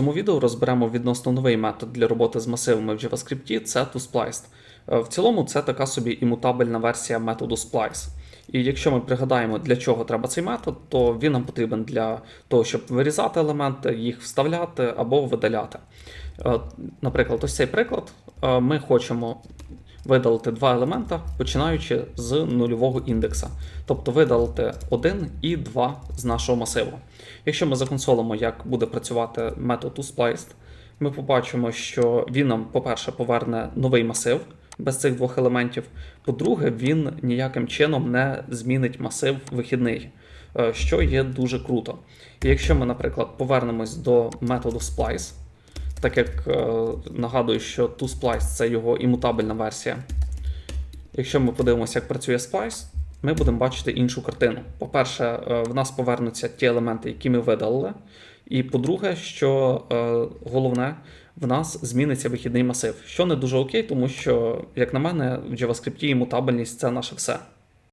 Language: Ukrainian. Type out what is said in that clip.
цьому відео розберемо відносно новий метод для роботи з масивами в JavaScript це toSpliced. Е, В цілому це така собі імутабельна версія методу splice. І якщо ми пригадаємо, для чого треба цей метод, то він нам потрібен для того, щоб вирізати елементи, їх вставляти або видаляти. Е, Наприклад, ось цей приклад. Е, Ми хочемо видалити два елемента, починаючи з нульового індекса. Тобто видалити 1 і 2 з нашого масиву. Якщо ми законсолимо, як буде працювати метод toSpliced, ми побачимо, що він нам, по-перше, поверне новий масив без цих двох елементів. По-друге, він ніяким чином не змінить масив вихідний, е, що є дуже круто. І якщо ми, наприклад, повернемось до методу splice, так як е, нагадую, що toSplice це його імутабельна версія. Якщо ми подивимося, як працює Splice, ми будемо бачити іншу картину. По-перше, е, в нас повернуться ті елементи, які ми видалили. І по-друге, що е, головне, в нас зміниться вихідний масив, що не дуже окей, тому що, як на мене, в JavaScript імутабельність це наше все.